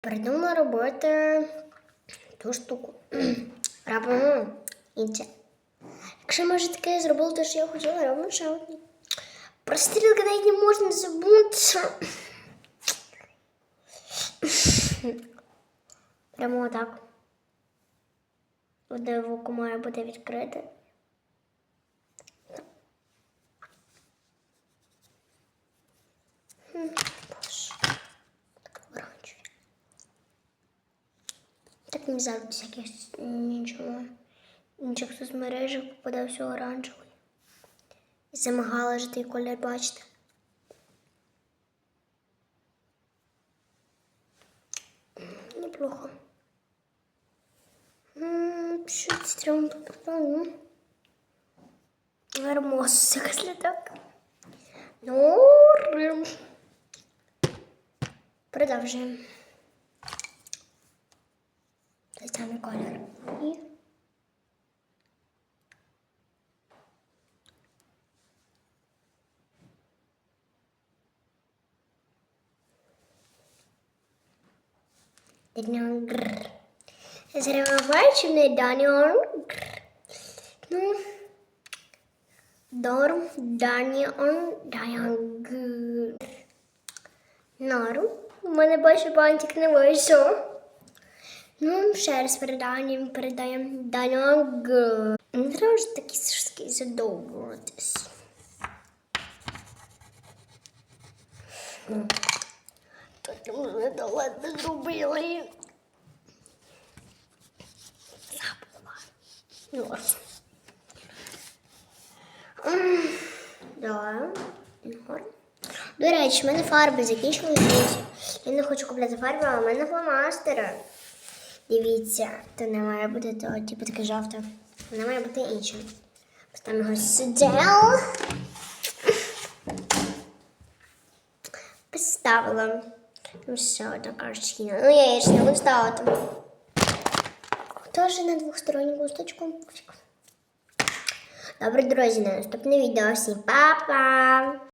Придумала робити ту штуку. Робимо інше. Якщо ми вже таке зробили, те, що я хотіла, робимо ще одні. Про стрілки навіть не можна забути. Прямо отак. Одне вуко має бути відкрите. Так не завжди всяких нічого. Інших соцмережах попадався оранжевий. І замагала ж той колір бачите. Неплохо. М, Чуть стрёмно ну. Нормас, якось так. Ну. Продовжуємо. Peste color. Here. Daniel. Zero watch ne Daniel. Nu. Dorm Daniel Daniel. Naru. Mă ne băi și bani, că ne băi și Ну, ще раз передаємо, передаємо грр. Не треба ж такі сушки задовбуватись. Тут ми далеко зробили. Забула. Ну, Да. До речі, в мене фарби закінчилися. Я не хочу купляти фарби, а в мене фломастери. Дивіться, то не має бути то, типу таке жовте. Воно має бути іншим. Поставимо його сюди. Поставила. Ну все, така ж. Ну, я її ж не буду ставити. Тоже на двосторонню кусточку. Добре, друзі, на наступне відео. Всім па-па!